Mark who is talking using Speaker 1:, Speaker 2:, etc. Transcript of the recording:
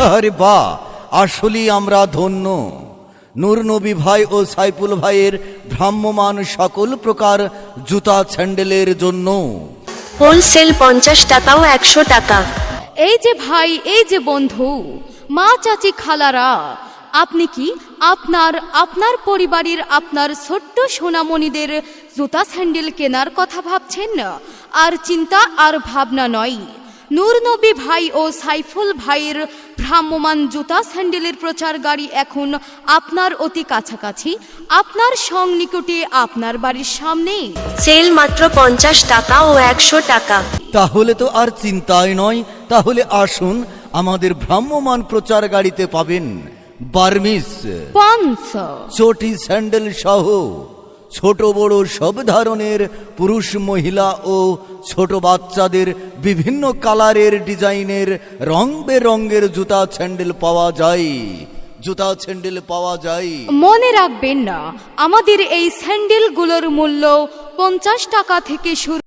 Speaker 1: আরে বা আসলেই আমরা ধন্য। নূর নবী ভাই ও সাইফুল ভাইয়ের ভ্রাম্যমান সকল প্রকার জুতা স্যান্ডেলের জন্য।
Speaker 2: হোলসেল পঞ্চাশ টাকা ও একশো টাকা।
Speaker 3: এই যে ভাই এই যে বন্ধু মা চাচি খালারা আপনি কি আপনার আপনার পরিবারের আপনার ছোট্ট সোনামণিদের জুতা স্যান্ডেল কেনার কথা ভাবছেন? না আর চিন্তা আর ভাবনা নয়। নূর নবী ভাই ও সাইফুল ভাইয়ের ভ্রাম্যমান জুতা স্যান্ডেলের প্রচার গাড়ি এখন আপনার অতি কাছাকাছি। আপনার সংনিকটে আপনার বাড়ির সামনে।
Speaker 2: সেল মাত্র পঞ্চাশ টাকা ও একশো টাকা।
Speaker 1: তাহলে তো আর চিন্তাই নয়। তাহলে আসুন আমাদের ভ্রাম্যমান প্রচার গাড়িতে পাবেন বার্মিস
Speaker 3: পাঁচ
Speaker 1: চটি স্যান্ডেল সহ। ছোট বড় সব ধরনের পুরুষ, মহিলা ও ছোট বাচ্চাদের বিভিন্ন কালারের ডিজাইনের রং বেরঙের জুতা স্যান্ডেল পাওয়া যায়। জুতা স্যান্ডেল পাওয়া যায়।
Speaker 3: মনে রাখবেন না, আমাদের এই স্যান্ডেলগুলোর মূল্য পঞ্চাশ টাকা থেকে শুরু